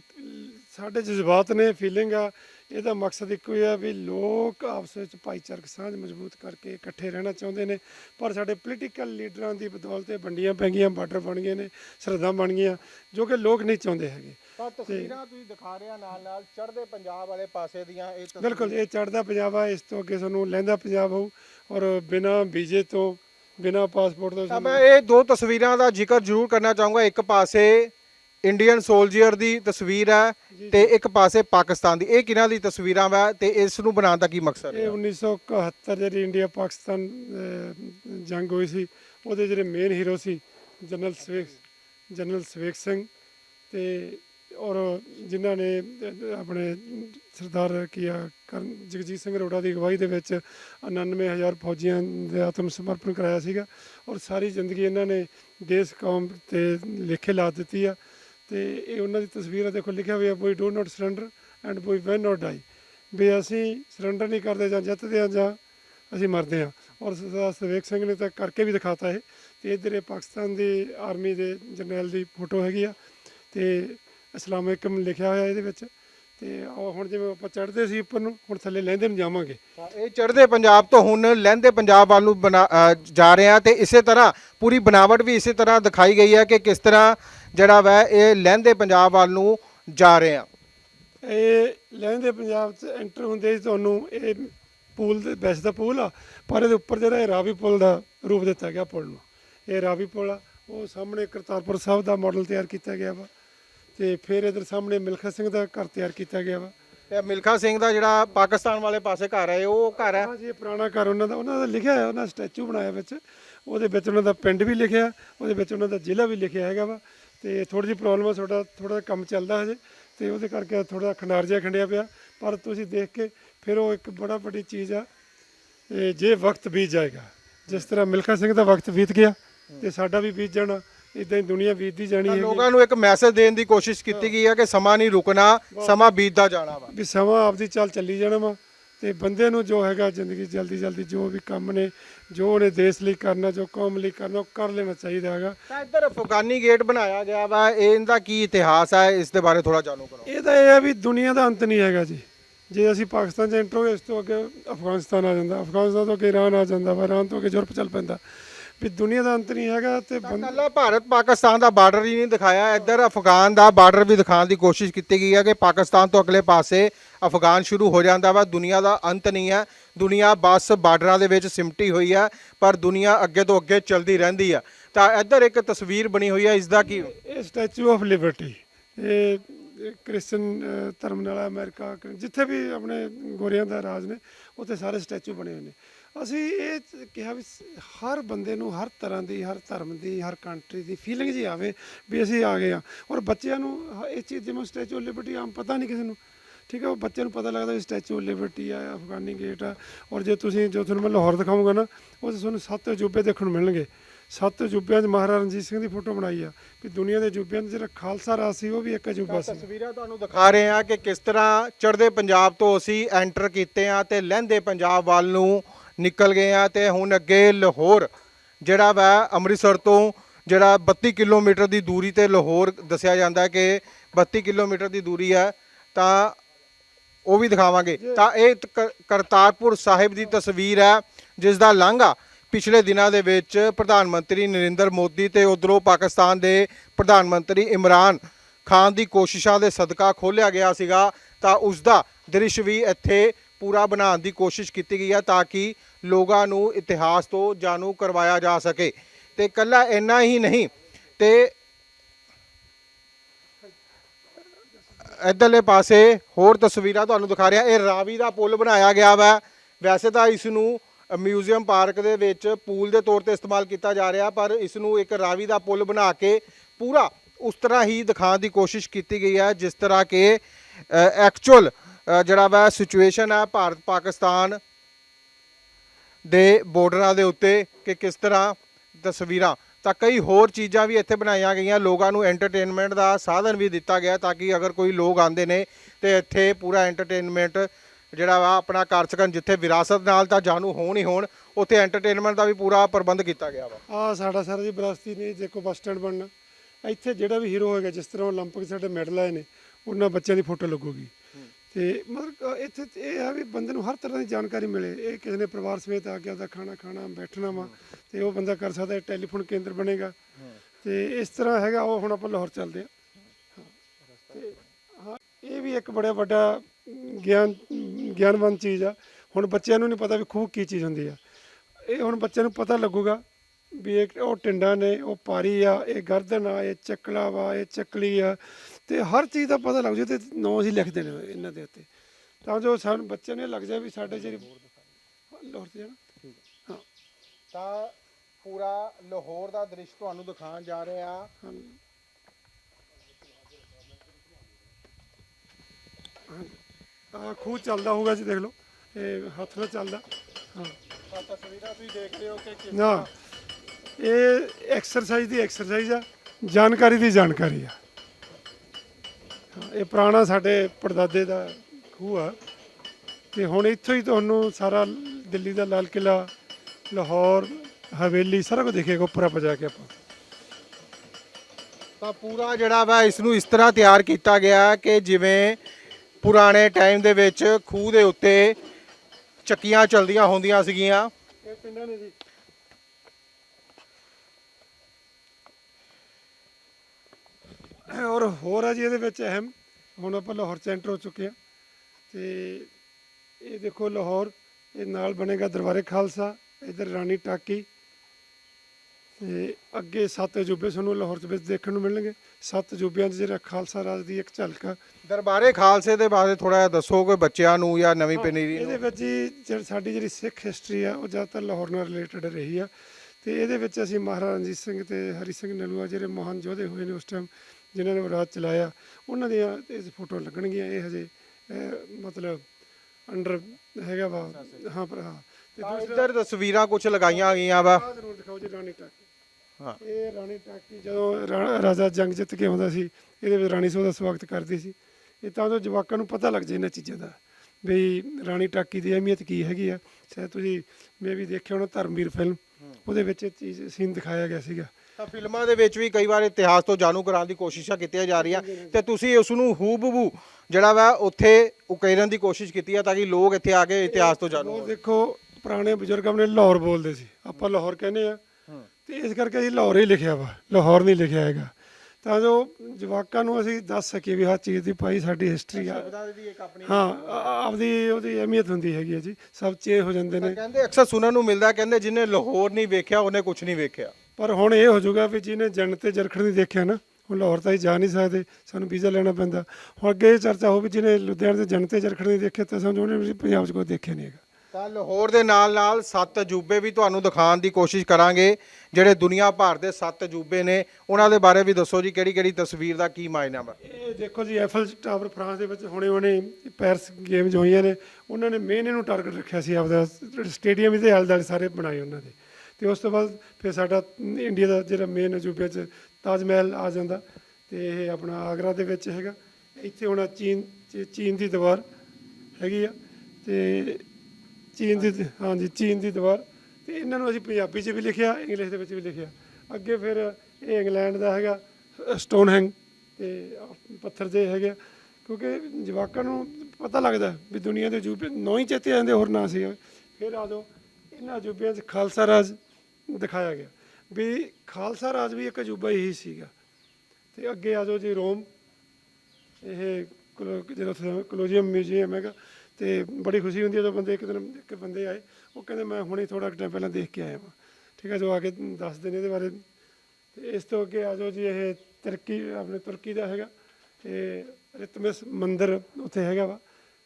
[SPEAKER 3] ਸਾਡੇ ਜਜ਼ਬਾਤ ਨੇ ਫੀਲਿੰਗ ਆ। ਇਹਦਾ ਮਕਸਦ ਇੱਕੋ ਹੀ ਆ ਵੀ ਲੋਕ ਆਪਸ ਵਿੱਚ ਭਾਈਚਾਰਕ ਸਾਂਝ ਮਜ਼ਬੂਤ ਕਰਕੇ ਇਕੱਠੇ ਰਹਿਣਾ ਚਾਹੁੰਦੇ ਨੇ। ਪਰ ਸਾਡੇ ਪੋਲੀਟੀਕਲ ਲੀਡਰਾਂ ਦੀ ਬਦੌਲਤ ਇਹ ਵੰਡੀਆਂ ਪੈ ਗਈਆਂ ਬਾਰਡਰ ਬਣ ਗਏ ਨੇ ਸਰਹੱਦਾਂ ਬਣ ਗਈਆਂ ਜੋ ਕਿ ਲੋਕ ਨਹੀਂ ਚਾਹੁੰਦੇ ਹੈਗੇ।
[SPEAKER 2] ਤਾਂ ਤਸਵੀਰਾਂ ਤੁਸੀਂ ਦਿਖਾ ਰਹੇ ਆ ਨਾਲ ਨਾਲ ਚੜ੍ਹਦੇ ਪੰਜਾਬ ਵਾਲੇ ਪਾਸੇ ਦੀਆਂ ਇਹ ਤਸਵੀਰਾਂ।
[SPEAKER 3] ਬਿਲਕੁਲ ਇਹ ਚੜਦਾ ਪੰਜਾਬ ਆ ਇਸ ਤੋਂ ਅੱਗੇ ਸਾਨੂੰ ਲਹਿੰਦਾ ਪੰਜਾਬ ਹੋਊ ਔਰ ਬਿਨਾ ਵੀਜ਼ੇ ਤੋਂ ਬਿਨਾ ਪਾਸਪੋਰਟ ਤੋਂ
[SPEAKER 2] ਮੈਂ ਇਹ ਦੋ ਤਸਵੀਰਾਂ ਦਾ ਜ਼ਿਕਰ ਜ਼ਰੂਰ ਕਰਨਾ ਚਾਹੂੰਗਾ। ਇੱਕ ਪਾਸੇ ਇੰਡੀਅਨ ਸੋਲਜਰ ਦੀ ਤਸਵੀਰ ਹੈ ਤੇ ਇੱਕ ਪਾਸੇ ਪਾਕਿਸਤਾਨ ਦੀ। ਇਹ ਕਿਹਨਾਂ ਦੀ ਤਸਵੀਰਾਂ ਵਾ ਤੇ ਇਸ ਨੂੰ ਬਣਾਉਣ ਦਾ ਕੀ ਮਕਸਦ
[SPEAKER 3] ਇਹ
[SPEAKER 2] ਹੈ?
[SPEAKER 3] 1971 ਜਿਹੜੀ ਇੰਡੀਆ ਪਾਕਿਸਤਾਨ ਜੰਗ ਹੋਈ ਸੀ ਉਹਦੇ ਜਿਹੜੇ ਮੇਨ ਹੀਰੋ ਸੀ ਜਨਰਲ ਸਵੇਕ ਜਨਰਲ ਸਵੇਕ ਸਿੰਘ ਤੇ ਔਰ ਜਿਨ੍ਹਾਂ ਨੇ ਆਪਣੇ ਸਰਦਾਰ ਕੀ ਆ ਕਰਨ ਜਗਜੀਤ ਸਿੰਘ ਅਰੋੜਾ ਦੀ ਅਗਵਾਈ ਦੇ ਵਿੱਚ 99000 ਫੌਜੀਆਂ ਦੇ ਆਤਮ ਸਮਰਪਣ ਕਰਾਇਆ ਸੀਗਾ ਔਰ ਸਾਰੀ ਜ਼ਿੰਦਗੀ ਇਹਨਾਂ ਨੇ ਦੇਸ਼ ਕੌਮ ਤੇ ਲੇਖੇ ਲਾ ਦਿੱਤੀ ਆ। ਤੇ ਇਹ ਉਹਨਾਂ ਦੀ ਤਸਵੀਰ ਦੇਖੋ, ਲਿਖਿਆ ਹੋਇਆ we do not surrender and we when not die ਵੀ ਅਸੀਂ ਸਰੈਂਡਰ ਨਹੀਂ ਕਰਦੇ ਜਾਂ ਜਿੱਤਦੇ ਆ ਜਾਂ ਅਸੀਂ ਮਰਦੇ ਹਾਂ। ਔਰ ਸਰਦਾਰ ਸਵੇਕ ਸਿੰਘ ਨੇ ਤਾਂ ਕਰਕੇ ਵੀ ਦਿਖਾਤਾ ਇਹ ਤੇ ਇੱਧਰ ਇਹ ਪਾਕਿਸਤਾਨ ਦੀ ਆਰਮੀ ਦੇ ਜਰਨੈਲ ਦੀ ਫੋਟੋ ਹੈਗੀ ਆ ਤੇ ਇਸਲਾਮਿਕਮ ਲਿਖਿਆ ਹੋਇਆ ਇਹਦੇ ਵਿੱਚ ਤੇ ਉਹ ਹੁਣ ਜਿਵੇਂ ਆਪਾਂ ਚੜ੍ਹਦੇ ਸੀ ਉੱਪਰ ਨੂੰ, ਹੁਣ ਥੱਲੇ ਲਹਿੰਦੇ ਨੂੰ ਜਾਵਾਂਗੇ।
[SPEAKER 2] ਇਹ ਚੜ੍ਹਦੇ ਪੰਜਾਬ ਤੋਂ ਹੁਣ ਲਹਿੰਦੇ ਪੰਜਾਬ ਵੱਲ ਨੂੰ ਬਣਾ- ਜਾ ਰਹੇ ਆ ਤੇ ਇਸੇ ਤਰ੍ਹਾਂ ਪੂਰੀ ਬਣਾਵਟ ਵੀ ਇਸੇ ਤਰ੍ਹਾਂ ਦਿਖਾਈ ਗਈ ਹੈ ਕਿ ਕਿਸ ਤਰ੍ਹਾਂ ਜਿਹੜਾ ਵਾ ਇਹ ਲਹਿੰਦੇ ਪੰਜਾਬ ਵੱਲ ਨੂੰ ਜਾ ਰਹੇ ਆ।
[SPEAKER 3] ਇਹ ਲਹਿੰਦੇ ਪੰਜਾਬ ਚ ਐਂਟਰ ਹੁੰਦੇ ਹੀ ਤੁਹਾਨੂੰ ਇਹ ਪੂਲ ਦੇ ਵੈਸੇ ਤਾਂ ਪੂਲ ਆ ਪਰ ਇਹਦੇ ਉੱਪਰ ਜਿਹੜਾ ਇਹ ਰਾਵੀ ਪੁਲ ਦਾ ਰੂਪ ਦਿੱਤਾ ਗਿਆ ਪੁਲ ਨੂੰ। ਇਹ ਰਾਵੀ ਪੁਲ ਆ ਉਹ ਸਾਹਮਣੇ ਕਰਤਾਰਪੁਰ ਸਾਹਿਬ ਦਾ ਮਾਡਲ ਤਿਆਰ ਕੀਤਾ ਗਿਆ ਵਾ ਤੇ ਫਿਰ ਇਧਰ ਸਾਹਮਣੇ ਮਿਲਖਾ ਸਿੰਘ ਦਾ ਘਰ ਤਿਆਰ ਕੀਤਾ ਗਿਆ ਵਾ।
[SPEAKER 2] ਤੇ ਮਿਲਖਾ ਸਿੰਘ ਦਾ ਜਿਹੜਾ ਪਾਕਿਸਤਾਨ ਵਾਲੇ ਪਾਸੇ ਘਰ ਹੈ ਉਹ ਘਰ ਹੈ
[SPEAKER 3] ਹਾਂ ਜੀ ਇਹ ਪੁਰਾਣਾ ਘਰ ਉਹਨਾਂ ਦਾ ਉਹਨਾਂ ਦਾ ਲਿਖਿਆ ਹੈ ਉਹਨਾਂ ਸਟੈਚੂ ਬਣਾਇਆ ਵਿੱਚ। ਉਹਦੇ ਵਿੱਚ ਉਹਨਾਂ ਦਾ ਪਿੰਡ ਵੀ ਲਿਖਿਆ ਉਹਦੇ ਵਿੱਚ ਉਹਨਾਂ ਦਾ ਜ਼ਿਲ੍ਹਾ ਵੀ ਲਿਖਿਆ ਹੈਗਾ ਵਾ। ਤੇ ਥੋੜੀ ਜਿਹੀ ਪ੍ਰੋਬਲਮ ਆ ਤੁਹਾਡਾ ਥੋੜਾ ਕੰਮ ਚੱਲਦਾ ਹਜੇ ਤੇ ਉਹਦੇ ਕਰਕੇ ਥੋੜਾ ਖੰਡਾਰ ਜਿਹਾ ਖੰਡਿਆ ਪਿਆ। ਪਰ ਤੁਸੀਂ ਦੇਖ ਕੇ ਫਿਰ ਉਹ ਇੱਕ ਬੜਾ ਵੱਡੀ ਚੀਜ਼ ਆ ਇਹ ਜੇ ਵਕਤ ਬੀਤ ਜਾਏਗਾ ਜਿਸ ਤਰ੍ਹਾਂ ਮਿਲਖਾ ਸਿੰਘ ਦਾ ਵਕਤ ਬੀਤ ਗਿਆ ਤੇ ਸਾਡਾ ਵੀ ਬੀਤ ਜਾਣਾ ਇਦਾਂ ਹੀ ਦੁਨੀਆ ਬੀਤਦੀ ਜਾਣੀ
[SPEAKER 2] ਤਾਂ
[SPEAKER 3] ਹੈ
[SPEAKER 2] ਲੋਕਾਂ ਨੂੰ ਇੱਕ ਮੈਸੇਜ ਦੇਣ ਦੀ ਕੋਸ਼ਿਸ਼ ਕੀਤੀ ਗਈ ਹੈ ਕਿ ਸਮਾਂ ਨਹੀਂ ਰੁਕਣਾ ਸਮਾਂ ਬੀਤਦਾ ਜਾਣਾ ਵਾ।
[SPEAKER 3] ਵੀ ਸਮਾਂ ਆਪਦੀ ਚੱਲ ਚੱਲੀ ਜਾਣਾ ਵਾ। ਤੇ ਬੰਦੇ ਨੂੰ ਜੋ ਹੈਗਾ ਜ਼ਿੰਦਗੀ ਜਲਦੀ ਜਲਦੀ ਜੋ ਵੀ ਕੰਮ ਨੇ ਜੋ ਉਹਨੇ ਦੇਸ਼ ਲਈ ਕਰਨਾ ਜੋ ਕੌਮ ਲਈ ਕਰਨਾ ਉਹ ਕਰ ਲੈਣਾ ਚਾਹੀਦਾ ਹੈਗਾ।
[SPEAKER 2] ਤਾਂ ਇੱਧਰ ਅਫਗਾਨੀ ਗੇਟ ਬਣਾਇਆ ਗਿਆ ਵਾ ਇਹਦਾ ਕੀ ਇਤਿਹਾਸ ਹੈ? ਇਸ ਦੇ ਬਾਰੇ ਥੋੜਾ ਜਾਣੂ ਕਰੋ।
[SPEAKER 3] ਇਹ ਤਾਂ ਇਹ ਹੈ ਵੀ ਦੁਨੀਆ ਦਾ ਅੰਤ ਨਹੀਂ ਹੈਗਾ ਜੀ। ਜੇ ਅਸੀਂ ਪਾਕਿਸਤਾਨ 'ਚ ਐਂਟਰ ਹੋਏ ਇਸ ਤੋਂ ਅੱਗੇ ਅਫਗਾਨਿਸਤਾਨ ਆ ਜਾਂਦਾ। ਅਫਗਾਨਿਸਤਾਨ ਤੋਂ ਅੱਗੇ ਈਰਾਨ ਆ ਜਾਂਦਾ ਵਾ ਈਰਾਨ ਤੋਂ ਅੱਗੇ ਯੂਰਪ ਚੱਲ ਪੈਂਦਾ। ਵੀ ਦੁਨੀਆ ਦਾ ਅੰਤ ਨਹੀਂ ਹੈਗਾ ਤੇ ਬੰਦ-
[SPEAKER 2] ਕੱਲਾ ਭਾਰਤ ਪਾਕਿਸਤਾਨ ਦਾ ਬਾਰਡਰ ਹੀ ਨਹੀਂ ਦਿਖਾਇਆ। ਇੱਧਰ ਅਫਗਾਨ ਦਾ ਬਾਰਡਰ ਵੀ ਦਿਖਾਉਣ ਦੀ ਕੋਸ਼ਿਸ਼ ਕੀਤੀ ਗਈ ਹੈ ਕਿ ਪਾਕਿਸਤਾਨ ਤੋਂ ਅਗਲੇ ਪਾਸੇ ਅਫਗਾਨ ਸ਼ੁਰੂ ਹੋ ਜਾਂਦਾ ਵਾ। ਦੁਨੀਆ ਦਾ ਅੰਤ ਨਹੀਂ ਹੈ। ਦੁਨੀਆ ਬਸ ਬਾਰਡਰਾਂ ਦੇ ਵਿੱਚ ਸਿਮਟੀ ਹੋਈ ਹੈ ਪਰ ਦੁਨੀਆ ਅੱਗੇ ਤੋਂ ਅੱਗੇ ਚਲਦੀ ਰਹਿੰਦੀ ਆ ਤਾਂ ਇੱਧਰ ਇੱਕ ਤਸਵੀਰ ਬਣੀ ਹੋਈ ਹੈ ਇਸ ਦਾ ਕੀ
[SPEAKER 3] ਇਹ ਸਟੈਚੂ ਆਫ ਲਿਬਰਟੀ। ਇਹ ਇਹ ਕ੍ਰਿਸਚਨ ਧਰਮ ਨਾਲ ਅਮਰੀਕਾ ਜਿੱਥੇ ਵੀ ਆਪਣੇ ਗੋਰਿਆਂ ਦਾ ਰਾਜ ਨੇ ਉੱਥੇ ਸਾਰੇ ਸਟੈਚੂ ਬਣੇ ਹੋਏ ਨੇ। ਅਸੀਂ ਇਹ ਕਿਹਾ ਵੀ ਹਰ ਬੰਦੇ ਨੂੰ ਹਰ ਤਰ੍ਹਾਂ ਦੀ, ਹਰ ਧਰਮ ਦੀ, ਹਰ ਕੰਟਰੀ ਦੀ ਫੀਲਿੰਗ ਜੀ ਆਵੇ ਵੀ ਅਸੀਂ ਆ ਗਏ ਆ ਔਰ ਬੱਚਿਆਂ ਨੂੰ ਹ- ਇਹ ਚੀਜ਼ ਜਿਵੇਂ ਸਟੈਚੂ ਆਫ ਲਿਬਰਟੀ ਆਮ ਪਤਾ ਨਹੀਂ ਕਿਸੇ ਨੂੰ। ਠੀਕ ਹੈ, ਉਹ ਬੱਚਿਆਂ ਨੂੰ ਪਤਾ ਲੱਗਦਾ ਵੀ ਸਟੈਚੂ ਆਫ ਲਿਬਰਟੀ ਆ, ਅਫਗਾਨੀ ਗੇਟ ਆ। ਔਰ ਜੇ ਤੁਸੀਂ, ਜੋ ਤੁਹਾਨੂੰ ਮੈਂ ਲਾਹੌਰ ਦਿਖਾਊਂਗਾ ਨਾ, ਉਹ 'ਚ ਤੁਹਾਨੂੰ ਸੱਤ ਅਜੂਬੇ ਦੇਖਣ ਨੂੰ ਮਿਲਣਗੇ। ਸੱਤ ਅਜੂਬਿਆਂ 'ਚ ਮਹਾਰਾਜਾ ਰਣਜੀਤ ਸਿੰਘ ਦੀ ਫੋਟੋ ਬਣਾਈ ਆ ਵੀ ਦੁਨੀਆ ਦੇ ਅਜੂਬਿਆਂ 'ਚ ਜਿਹੜਾ ਖਾਲਸਾ ਰਾਜ ਸੀ, ਉਹ ਵੀ ਇੱਕ ਅਜੂਬਾ ਸੀ।
[SPEAKER 2] ਤਸਵੀਰਾਂ ਤੁਹਾਨੂੰ ਦਿਖਾ ਰਹੇ ਹਾਂ ਕਿ ਕਿਸ ਤਰ੍ਹਾਂ ਚੜ੍ਹਦੇ ਪੰਜਾਬ ਤੋਂ ਅਸੀਂ ਐਂਟਰ ਕੀਤੇ ਆ ਤੇ ਲਹਿੰਦੇ ਪੰਜਾਬ ਵੱਲ ਨੂੰ ਨਿਕਲ ਗਏ ਆ ਤੇ ਹੁਣ ਅੱਗੇ ਲਾਹੌਰ, ਜਿਹੜਾ ਵਾ ਅੰਮ੍ਰਿਤਸਰ ਤੋਂ ਜਿਹੜਾ 32 ਕਿਲੋਮੀਟਰ ਦੀ ਦੂਰੀ ਤੇ ਲਾਹੌਰ ਦੱਸਿਆ ਜਾਂਦਾ ਕਿ 32 ਕਿਲੋਮੀਟਰ ਦੀ ਦੂਰੀ ਹੈ ਤਾਂ ਉਹ ਵੀ ਦਿਖਾਵਾਂਗੇ। ਤਾਂ ਇਹ ਤ- ਕਰਤਾਰਪੁਰ ਸਾਹਿਬ ਦੀ ਤਸਵੀਰ ਹੈ ਜਿਸ ਦਾ ਲਾਂਘਾ ਪਿਛਲੇ ਦਿਨਾਂ ਦੇ ਵਿੱਚ ਪ੍ਰਧਾਨ ਮੰਤਰੀ ਨਰਿੰਦਰ ਮੋਦੀ ਤੇ ਉਧਰੋਂ ਪਾਕਿਸਤਾਨ ਦੇ ਪ੍ਰਧਾਨ ਮੰਤਰੀ ਇਮਰਾਨ ਖਾਨ ਦੀ ਕੋਸ਼ਿਸ਼ਾਂ ਦੇ ਸਦਕਾ ਖੋਲ੍ਹਿਆ ਗਿਆ ਸੀਗਾ, ਤਾਂ ਉਸ ਦਾ ਦ੍ਰਿਸ਼ ਵੀ ਇੱਥੇ ਪੂਰਾ ਬਣਾਉਣ ਦੀ ਕੋਸ਼ਿਸ਼ ਕੀਤੀ ਗਈ ਹੈ ਤਾਂ ਕਿ ਲੋਕਾਂ ਨੂੰ ਇਤਿਹਾਸ ਤੋਂ ਜਾਣੂ ਕਰਵਾਇਆ ਜਾ ਸਕੇ। ਤੇ ਕੱਲਾ ਇੰਨਾ ਹੀ ਨਹੀਂ, ਤੇ ਇਧਰਲੇ ਪਾਸੇ ਹੋਰ ਤਸਵੀਰਾਂ ਤੁਹਾਨੂੰ ਦਿਖਾ ਰਿਹਾ। ਇਹ ਰਾਵੀ ਦਾ ਪੁਲ ਬਣਾਇਆ ਗਿਆ ਵਾ। ਵੈਸੇ ਤਾਂ ਇਸ ਨੂੰ ਮਿਊਜ਼ੀਅਮ ਪਾਰਕ ਦੇ ਵਿੱਚ ਪੂਲ ਦੇ ਤੌਰ ਤੇ ਇਸਤੇਮਾਲ ਕੀਤਾ ਜਾ ਰਿਹਾ, ਪਰ ਇਸ ਨੂੰ ਇੱਕ ਰਾਵੀ ਦਾ ਪੁਲ ਬਣਾ ਕੇ ਪੂਰਾ ਉਸ ਤਰ੍ਹਾਂ ਹੀ ਦਿਖਾਉਣ ਦੀ ਕੋਸ਼ਿਸ਼ ਕੀਤੀ ਗਈ ਹੈ, ਜਿਸ ਤਰ੍ਹਾਂ ਕਿ ਐਕਚੁਅਲ ਜਿਹੜਾ ਵਾ ਸਿਚੁਏਸ਼ਨ ਹੈ ਭਾਰਤ ਪਾਕਿਸਤਾਨ ਦੇ ਬਾਰਡਰਾਂ ਦੇ ਉੱਤੇ ਕਿ ਕਿਸ ਤਰ੍ਹਾਂ ਤਸਵੀਰਾਂ ਤਾਂ ਕਈ ਹੋਰ ਚੀਜ਼ਾਂ ਵੀ ਇੱਥੇ ਬਣਾਈਆਂ ਗਈਆਂ ਲੋਕਾਂ ਨੂੰ ਐਂਟਰਟੇਨਮੈਂਟ ਦਾ ਸਾਧਨ ਵੀ ਦਿੱਤਾ ਗਿਆ ਤਾਂ ਕਿ ਅਗਰ ਕੋਈ ਲੋਕ ਆਉਂਦੇ ਨੇ ਤੇ ਇੱਥੇ ਪੂਰਾ ਐਂਟਰਟੇਨਮੈਂਟ ਜਿਹੜਾ ਵਾ ਆਪਣਾ ਕਰ ਸਕਣ ਜਿੱਥੇ ਵਿਰਾਸਤ ਨਾਲ ਤਾਂ ਜਾਣੂ ਹੋਣ ਹੀ ਹੋਣ ਉੱਥੇ ਐਂਟਰਟੇਨਮੈਂਟ ਦਾ ਵੀ ਪੂਰਾ ਪ੍ਰਬੰਧ ਕੀਤਾ ਗਿਆ ਵਾ
[SPEAKER 3] ਆ ਸਾਡਾ ਸਾਰਾ ਜੀ ਵਿਰਾਸਤੀ ਨੇ ਦੇਖੋ ਬੱਸ ਸਟੈਂਡ ਬਣਨਾ ਇੱਥੇ ਜਿਹੜਾ ਵੀ ਹੀਰੋ ਹੋਏਗਾ ਜਿਸ ਤਰ੍ਹਾਂ 올림픽 ਸਾਡੇ ਮੈਡਲ ਆਏ ਨੇ ਉਹਨਾਂ ਬੱਚਿਆਂ ਦੀ ਫੋਟੋ ਲੱਗੂਗੀ ਤੇ ਮਤਲਬ ਇੱਥੇ ਇਹ ਆ ਵੀ ਬੰਦੇ ਨੂੰ ਹਰ ਤਰ੍ਹਾਂ ਦੀ ਜਾਣਕਾਰੀ ਮਿਲੇ। ਇਹ ਕਿਸੇ ਨੇ ਪਰਿਵਾਰ ਸਮੇਤ ਆ ਕੇ ਉਹਦਾ ਖਾਣਾ ਖਾਣਾ, ਬੈਠਣਾ ਵਾ, ਤੇ ਉਹ ਬੰਦਾ ਕਰ ਸਕਦਾ ਟੈਲੀਫੋਨ ਕੇਂਦਰ ਬਣੇਗਾ। ਤੇ ਇਸ ਤਰ੍ਹਾਂ ਹੈਗਾ, ਉਹ ਹੁਣ ਆਪਾਂ ਲਾਹੌਰ ਚੱਲਦੇ ਆ ਤੇ ਹਾਂ, ਇਹ ਵੀ ਇੱਕ ਬੜਾ ਵੱਡਾ ਗਿਆਨ ਗਿਆਨਵੰਤ ਚੀਜ਼ ਆ। ਹੁਣ ਬੱਚਿਆਂ ਨੂੰ ਨਹੀਂ ਪਤਾ ਵੀ ਖੂਹ ਕੀ ਚੀਜ਼ ਹੁੰਦੀ ਆ। ਇਹ ਹੁਣ ਬੱਚਿਆਂ ਨੂੰ ਪਤਾ ਲੱਗੂਗਾ ਵੀ ਇਹ, ਉਹ ਟਿੰਡਾਂ ਨੇ, ਉਹ ਪਾਰੀ ਆ, ਇਹ ਗਰਦਨ ਆ, ਇਹ ਚੱਕਲਾ ਵਾ, ਇਹ ਚੱਕਲੀ ਆ। ਤੇ ਹਰ ਚੀਜ਼ ਦਾ ਪਤਾ ਲੱਗ ਜੂ ਤੇ ਨਾਂ ਅਸੀਂ ਲਿਖਦੇ ਨੇ ਇਹਨਾਂ ਦੇ ਉੱਤੇ। ਤਾਂ ਜੋ ਸਾਨੂੰ ਬੱਚਿਆਂ ਨੂੰ ਇਹ ਲੱਗ ਜਾਏ ਵੀ ਸਾਡੇ ਜਿਹੜੀ ਲਾਹੌਰ ਤੇ ਜਾਣਾ ਹਾਂ।
[SPEAKER 2] ਤਾਂ ਪੂਰਾ ਲਾਹੌਰ ਦਾ ਦ੍ਰਿਸ਼ ਤੁਹਾਨੂੰ ਦਿਖਾਉਣ ਜਾ ਰਹੇ ਆ
[SPEAKER 3] ਹਾਂ। ਆ ਖੂਹ ਚੱਲਦਾ ਹੋਊਗਾ ਜੀ ਦੇਖ ਲਓ। ਇਹ ਹੱਥ ਨਾਲ ਚੱਲਦਾ। ਹਾਂ।
[SPEAKER 2] ਤਾਂ ਤਸਵੀਰਾਂ ਤੁਸੀਂ ਦੇਖ ਰਹੇ ਹੋ ਕਿ ਕਿਸ
[SPEAKER 3] ਨਾ। ਇਹ ਐਕਸਰਸਾਈਜ਼ ਦੀ ਐਕਸਰਸਾਈਜ਼ ਆ। ਜਾਣਕਾਰੀ ਦੀ ਜਾਣਕਾਰੀ ਆ। ਇਹ ਪੁਰਾਣਾ ਸਾਡੇ ਪੜਦਾਦੇ ਦਾ ਖੂਹ ਆ। ਤੇ ਹੁਣ ਇੱਥੋਂ ਹੀ ਤੁਹਾਨੂੰ ਸਾਰਾ ਦਿੱਲੀ ਦਾ ਲਾਲ ਕਿਲਾ ਲਾਹੌਰ ਹਵੇਲੀ ਸਾਰਾ ਕੁਝ ਦੇਖੇਗਾ ਉੱਪਰ ਆਪਾਂ ਜਾ ਕੇ ਆਪਾਂ।
[SPEAKER 2] ਤਾਂ ਪੂਰਾ ਜਿਹੜਾ ਵਾ ਇਸ ਨੂੰ ਇਸ ਤਰ੍ਹਾਂ ਤਿਆਰ ਕੀਤਾ ਗਿਆ ਕਿ ਜਿਵੇਂ ਪੁਰਾਣੇ ਟਾਈਮ ਦੇ ਵਿੱਚ ਖੂਹ ਦੇ ਉੱਤੇ ਚੱਕੀਆਂ ਚਲਦੀਆਂ ਹੁੰਦੀਆਂ ਸੀਗੀਆਂ।
[SPEAKER 3] ਇਹ ਪਿੰਡਾਂ ਨੇ ਜੀ। ਔਰ ਹੋਰ ਆ ਜੀ ਇਹਦੇ ਵਿੱਚ ਅਹਿਮ ਹੁਣ ਆਪਾਂ ਲਾਹੌਰ ਸੈਂਟਰ ਹੋ ਚੁੱਕੇ ਆ ਤੇ ਇਹ ਦੇਖੋ ਲਾਹੌਰ ਇਹ ਨਾਲ ਬਣੇਗਾ ਦਰਬਾਰੇ ਖਾਲਸਾ ਇਧਰ ਰਾਣੀ ਟਾਕੀ। ਤੇ ਅੱਗੇ ਸੱਤ ਅਜੂਬੇ ਸਾਨੂੰ ਲਾਹੌਰ ਦੇ ਵਿੱਚ ਦੇਖਣ ਨੂੰ ਮਿਲਣਗੇ। ਸੱਤ ਅਜੂਬਿਆਂ 'ਚ ਜਿਹੜਾ ਖਾਲਸਾ ਰਾਜ ਦੀ ਇੱਕ ਝਲਕ
[SPEAKER 2] ਦਰਬਾਰੇ ਖਾਲਸੇ ਦੇ ਬਾਰੇ ਥੋੜਾ ਜਿਹਾ ਦੱਸੋ ਕੋਈ ਬੱਚਿਆਂ ਨੂੰ ਜਾਂ ਨਵੀਂ ਪਨੀਰੀ
[SPEAKER 3] ਇਹਦੇ
[SPEAKER 2] ਨੂੰ
[SPEAKER 3] ਵਿੱਚ ਜੀ ਜਿਹੜੀ ਸਾਡੀ ਜਿਹੜੀ ਸਿੱਖ ਹਿਸਟਰੀ ਆ ਉਹ ਜ਼ਿਆਦਾਤਰ ਲਾਹੌਰ ਨਾਲ ਰਿਲੇਟਡ ਰਹੀ ਆ। ਤੇ ਇਹਦੇ ਵਿੱਚ ਅਸੀਂ ਮਹਾਰਾਜਾ ਰਣਜੀਤ ਸਿੰਘ ਤੇ ਹਰੀ ਸਿੰਘ ਨਲੂਆ ਜਿਹੜੇ ਮਹਾਨ ਯੋਧੇ ਹੋਏ ਨੇ ਉਸ ਟਾਈਮ ਜਿਨ੍ਹਾਂ ਨੇ ਰਾਜ ਚਲਾਇਆ ਉਹਨਾਂ ਦੀਆਂ ਇਸ ਫੋਟੋ ਲੱਗਣਗੀਆਂ ਇਹ ਹਜੇ ਮਤਲਬ ਅੰਡਰ ਹੈਗਾ ਵਾ। ਹਾਂ ਪਰ ਹਾਂ। ਤੇ
[SPEAKER 2] ਤਾਂ
[SPEAKER 3] ਦੂਸਰਾ
[SPEAKER 2] ਇੱਧਰ ਤਸਵੀਰਾਂ ਕੁਝ ਲਗਾਈਆਂ ਗਈਆਂ ਵਾ।
[SPEAKER 3] ਆਹ ਜ਼ਰੂਰ ਦਿਖਾਓ ਜੀ ਰਾਣੀ ਟਾਕੀ।
[SPEAKER 2] ਹਾਂ।
[SPEAKER 3] ਇਹ ਰਾਣੀ ਟਾਕੀ ਜਦੋਂ ਰਾ- ਰਾਜਾ ਜੰਗ ਜਿੱਤ ਕੇ ਆਉਂਦਾ ਸੀ ਇਹਦੇ ਵਿੱਚ ਰਾਣੀ ਸੋ ਦਾ ਸਵਾਗਤ ਕਰਦੀ ਸੀ। ਇਹ ਤਾਂ ਜੋ ਜਵਾਕਾਂ ਨੂੰ ਪਤਾ ਲੱਗ ਜਾਏ ਇਹਨਾਂ ਚੀਜ਼ਾਂ ਦਾ ਵੀ ਰਾਣੀ ਟਾਕੀ ਦੀ ਅਹਿਮੀਅਤ ਕੀ ਹੈਗੀ ਆ। ਸ਼ਾਇਦ ਤੁਸੀਂ ਮੈਂ ਵੀ ਦੇਖਿਆ ਹੋਣਾ ਧਰਮਵੀਰ ਫਿਲਮ ਉਹਦੇ ਵਿੱਚ ਇਹ ਚੀਜ਼ ਸੀਨ ਦਿਖਾਇਆ ਗਿਆ ਸੀਗਾ।
[SPEAKER 2] ਤਾਂ ਫਿਲਮਾਂ ਦੇ ਵਿੱਚ ਵੀ ਕਈ ਵਾਰ ਇਤਿਹਾਸ ਤੋਂ ਜਾਣੂ ਕਰਾਉਣ ਦੀ ਕੋਸ਼ਿਸ਼ਾਂ ਕੀਤੀਆਂ ਜਾ ਰਹੀਆਂ ਤੇ ਤੁਸੀਂ ਉਸ ਨੂੰ ਹੂਬਹੂ ਜਿਹੜਾ ਵਾ ਉੱਥੇ ਉਕੇਰਨ ਦੀ ਕੋਸ਼ਿਸ਼ ਕੀਤੀ ਹੈ ਤਾਂ ਕਿ ਲੋਕ ਇੱਥੇ ਆ ਕੇ ਇਤਿਹਾਸ ਤੋਂ ਜਾਣੂ
[SPEAKER 3] ਉਹ
[SPEAKER 2] ਹੋਣ।
[SPEAKER 3] ਦੇਖੋ ਪੁਰਾਣੇ ਬਜ਼ੁਰਗ ਆਪਣੇ ਲਾਹੌਰ ਬੋਲਦੇ ਸੀ। ਆਪਾਂ ਲਾਹੌਰ ਕਹਿੰਦੇ ਆ। ਤੇ ਇਸ ਕਰਕੇ ਅਸੀਂ ਲਾਹੌਰ ਹੀ ਲਿਖਿਆ ਵਾ। ਲਾਹੌਰ ਨਹੀਂ ਲਿਖਿਆ ਹੈਗਾ। ਤਾਂ ਜੋ ਜਵਾਕਾਂ ਨੂੰ ਅਸੀਂ ਦੱਸ ਸਕੀਏ ਵੀ ਆਹ ਚੀਜ਼ ਦੀ ਭਾਈ ਸਾਡੀ ਹਿਸਟਰੀ ਆ।
[SPEAKER 2] ਸ਼ਬਦਾਂ ਦੀ ਇੱਕ ਆਪਣੀ
[SPEAKER 3] ਹਾਂ ਆ- ਆਪਦੀ ਉਹਦੀ ਅਹਿਮੀਅਤ ਹੁੰਦੀ ਹੈਗੀ ਹੈ ਜੀ। ਸਭ ਚੇਂਜ ਹੋ ਜਾਂਦੇ ਨੇ।
[SPEAKER 2] ਕਹਿੰਦੇ ਅਕਸਰ ਸੁਣਨ ਨੂੰ ਮਿਲਦਾ ਕਹਿੰਦੇ ਜਿਹਨੇ ਲਾਹੌਰ ਨਹੀਂ ਵੇਖਿਆ ਉਹਨੇ ਕੁਝ ਨਹੀਂ ਵੇਖਿਆ।
[SPEAKER 3] ਪਰ ਹੁਣ ਇਹ ਹੋ ਜਾਊਗਾ ਵੀ ਜਿਹਨੇ ਜੰਨ ਤੇ ਜਰਖੜ ਨਹੀਂ ਦੇਖਿਆ ਨਾ ਹੁਣ ਲਾਹੌਰ ਤਾਂ ਹੀ ਜਾ ਨਹੀਂ ਸਕਦੇ ਸਾਨੂੰ ਵੀਜ਼ਾ ਲੈਣਾ ਪੈਂਦਾ। ਹੁਣ ਅੱਗੇ ਇਹ ਚਰਚਾ ਹੋ ਵੀ ਜਿਹਨੇ ਲੁਧਿਆਣੇ ਤੇ ਜੰਨ ਤੇ ਜਰਖੜ ਨਹੀਂ ਦੇਖਿਆ ਤਾਂ ਸਮਝੋ ਉਹਨੇ ਪੰਜਾਬ 'ਚ ਕੋਈ ਦੇਖਿਆ ਨਹੀਂ ਹੈਗਾ।
[SPEAKER 2] ਤਾਂ ਲਾਹੌਰ ਦੇ ਨਾਲ ਨਾਲ ਸੱਤ ਅਜੂਬੇ ਵੀ ਤੁਹਾਨੂੰ ਦਿਖਾਉਣ ਦੀ ਕੋਸ਼ਿਸ਼ ਕਰਾਂਗੇ ਜਿਹੜੇ ਦੁਨੀਆ ਭਰ ਦੇ ਸੱਤ ਅਜੂਬੇ ਨੇ। ਉਹਨਾਂ ਦੇ ਬਾਰੇ ਵੀ ਦੱਸੋ ਜੀ ਕਿਹੜੀ ਕਿਹੜੀ ਤਸਵੀਰ ਦਾ ਕੀ ਮਾਇਨਾ ਵਾ?
[SPEAKER 3] ਇਹ ਦੇਖੋ ਜੀ ਐਫਲ ਟਾਵਰ ਫਰਾਂਸ ਦੇ ਵਿੱਚ ਹੁਣੇ ਹੁਣੇ ਪੈਰਿਸ ਗੇਮਜ਼ ਹੋਈਆਂ ਨੇ। ਉਹਨਾਂ ਨੇ ਮੇਨ ਇਹਨੂੰ ਟਾਰਗੇਟ ਰੱਖਿਆ ਸੀ ਆਪਦਾ ਸਟੇਡੀਅਮ ਇਹਦੇ ਦੁਆਲੇ ਸਾਰੇ ਬਣਾਏ ਉਹਨਾਂ ਦੇ। ਤੇ ਉਸ ਤੋਂ ਬਾਅਦ ਫਿਰ ਸਾਡਾ ਇੰਡੀਆ ਦਾ ਜਿਹੜਾ ਮੇਨ ਅਜੂਬੇ 'ਚ ਤਾਜ ਮਹਿਲ ਆ ਜਾਂਦਾ ਤੇ ਇਹ ਆਪਣਾ ਆਗਰਾ ਦੇ ਵਿੱਚ ਹੈਗਾ। ਇੱਥੇ ਹੁਣ ਚੀਨ ਚ- ਚੀਨ ਦੀ ਦੀਵਾਰ ਹੈਗੀ ਆ ਤੇ ਚੀਨ ਦੀ ਹਾਂਜੀ, ਚੀਨ ਦੀ ਦੀਵਾਰ ਤੇ ਇਹਨਾਂ ਨੂੰ ਅਸੀਂ ਪੰਜਾਬੀ 'ਚ ਵੀ ਲਿਖਿਆ, ਇੰਗਲਿਸ਼ ਦੇ ਵਿੱਚ ਵੀ ਲਿਖਿਆ। ਅੱਗੇ ਫਿਰ ਇਹ ਇੰਗਲੈਂਡ ਦਾ ਹੈਗਾ ਸਟੋਨ ਹੈਂਗ ਤੇ ਪੱਥਰ ਦੇ ਹੈਗੇ ਆ। ਕਿਉਂਕਿ ਜਵਾਕਾਂ ਨੂੰ ਪਤਾ ਲੱਗਦਾ ਵੀ ਦੁਨੀਆ ਦੇ ਅਜੂਬੇ, ਨੌ ਹੀ ਚੇਤੇ ਆਉਂਦੇ ਹੋਰ ਨਾ ਸੀ। ਫਿਰ ਆ ਜਾਓ, ਇਹਨਾਂ ਅਜੂਬਿਆਂ 'ਚ ਖਾਲਸਾ ਰਾਜ ਦਿਖਾਇਆ ਗਿਆ। ਵੀ ਖਾਲਸਾ ਰਾਜ ਵੀ ਇੱਕ ਅਜੂਬਾ ਹੀ ਸੀਗਾ। ਤੇ ਅੱਗੇ ਆ ਜਾਓ ਜੀ ਰੋਮ। ਇਹ ਕਲੋ- ਜਿਹੜਾ ਉੱਥੇ ਕਲੋਜੀਅਮ ਮਿਊਜ਼ੀਅਮ ਹੈਗਾ, ਤੇ ਬੜੀ ਖੁਸ਼ੀ ਹੁੰਦੀ ਹੈ ਜਦੋਂ ਬੰਦੇ ਇੱਕ ਦਿਨ, ਇੱਕ ਬੰਦੇ ਆਏ। ਉਹ ਕਹਿੰਦੇ, ਮੈਂ ਹੁਣੇ ਥੋੜਾ ਟਾਈਮ ਪਹਿਲਾਂ ਦੇਖ ਕੇ ਆਇਆ ਵਾਂ। ਠੀਕ ਹੈ, ਜੋ ਆ ਕੇ ਦੱਸਦੇ ਨੇ ਇਹਦੇ ਬਾਰੇ। ਤੇ ਇਸ ਤੋਂ ਅੱਗੇ ਆ ਜਾਓ ਜੀ, ਇਹ ਤੁਰਕੀ, ਆਪਣੇ ਤੁਰਕੀ ਦਾ ਹੈਗਾ। ਇਹ ਰਿਤਮਸ ਮੰਦਿਰ ਉੱਥੇ ਹੈਗਾ ਵਾ।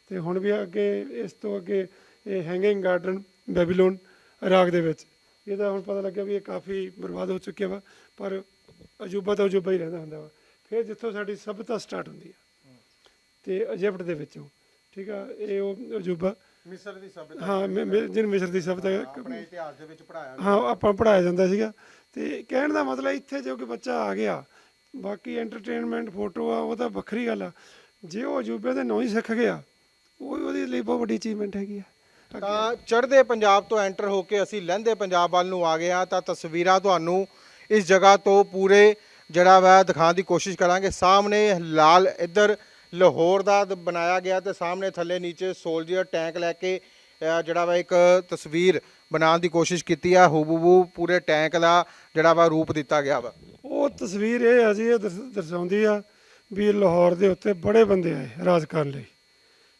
[SPEAKER 3] ਤੇ ਹੁਣ ਵੀ ਅੱਗੇ, ਇਸ ਤੋਂ ਅੱਗੇ ਇਹ ਹੈਂਗਿੰਗ ਗਾਰਡਨ ਬੈਬੀਲੋਨ ਇਰਾਕ ਦੇ ਵਿੱਚ। ਇਹਦਾ ਹੁਣ ਪਤਾ ਲੱਗਿਆ ਵੀ ਇਹ ਕਾਫੀ ਬਰਬਾਦ ਹੋ ਚੁੱਕਿਆ ਵਾ ਪਰ ਅਜੂਬਾ ਤਾਂ ਅਜੂਬਾ ਹੀ ਰਹਿੰਦਾ ਹੁੰਦਾ ਵਾ। ਫਿਰ ਜਿੱਥੋਂ ਸਾਡੀ ਸਭਿਅਤਾ ਸਟਾਰਟ ਹੁੰਦੀ ਆ ਤੇ ਇਜਿਪਟ ਦੇ ਵਿੱਚੋਂ ਠੀਕ ਆ ਇਹ ਉਹ ਅਜੂਬਾ।
[SPEAKER 2] ਮਿਸਰ ਦੀ ਸਭਿਅਤਾ।
[SPEAKER 3] ਹਾਂ ਜਿਹਨੂੰ ਮਿਸਰ ਦੀ ਸਭਿਅਤਾ
[SPEAKER 2] ਆਪਣੇ ਇਤਿਹਾਸ ਦੇ ਵਿੱਚ ਪੜਾਇਆ
[SPEAKER 3] ਹਾਂ ਆਪਾਂ ਪੜਾਇਆ ਜਾਂਦਾ ਸੀਗਾ। ਤੇ ਕਹਿਣ ਦਾ ਮਤਲਬ ਇੱਥੇ ਜੋ ਕਿ ਬੱਚਾ ਆ ਗਿਆ ਬਾਕੀ ਐਂਟਰਟੇਨਮੈਂਟ ਫੋਟੋ ਆ ਉਹ ਤਾਂ ਵੱਖਰੀ ਗੱਲ ਆ। ਜੇ ਉਹ ਅਜੂਬੇ ਦੇ ਨਾਂ ਹੀ ਸਿੱਖ ਗਿਆ ਉਹ ਉਹਦੇ ਲਈ ਬਹੁਤ ਵੱਡੀ ਅਚੀਵਮੈਂਟ ਹੈਗੀ ਆ।
[SPEAKER 2] ਤਾਂ ਚੜ੍ਹਦੇ ਪੰਜਾਬ ਤੋਂ ਐਂਟਰ ਹੋ ਕੇ ਅਸੀਂ ਲਹਿੰਦੇ ਪੰਜਾਬ ਵੱਲ ਨੂੰ ਆ ਗਏ ਹਾਂ, ਤਾਂ ਤਸਵੀਰਾਂ ਤੁਹਾਨੂੰ ਇਸ ਜਗ੍ਹਾ ਤੋਂ ਪੂਰੇ ਜਿਹੜਾ ਵਾ ਦਿਖਾਉਣ ਦੀ ਕੋਸ਼ਿਸ਼ ਕਰਾਂਗੇ। ਸਾਹਮਣੇ ਲਾਲ ਇੱਧਰ ਲਾਹੌਰ ਦਾ ਬਣਾਇਆ ਗਿਆ ਤੇ ਸਾਹਮਣੇ ਥੱਲੇ ਨੀਚੇ ਸੋਲਜਰ ਟੈਂਕ ਲੈ ਕੇ ਜਿਹੜਾ ਵਾ ਇੱਕ ਤਸਵੀਰ ਬਣਾਉਣ ਦੀ ਕੋਸ਼ਿਸ਼ ਕੀਤੀ ਆ। ਹੂਬਹੂ ਪੂਰੇ ਟੈਂਕ ਦਾ ਜਿਹੜਾ ਵਾ ਰੂਪ ਦਿੱਤਾ ਗਿਆ ਵਾ।
[SPEAKER 3] ਉਹ ਤਸਵੀਰ ਇਹ ਆ ਜੀ, ਇਹ ਦਰਸ- ਦਰਸਾਉਂਦੀ ਆ ਵੀ ਲਾਹੌਰ ਦੇ ਉੱਤੇ ਬੜੇ ਬੰਦੇ ਆਏ ਰਾਜ ਕਰਨ ਲਈ।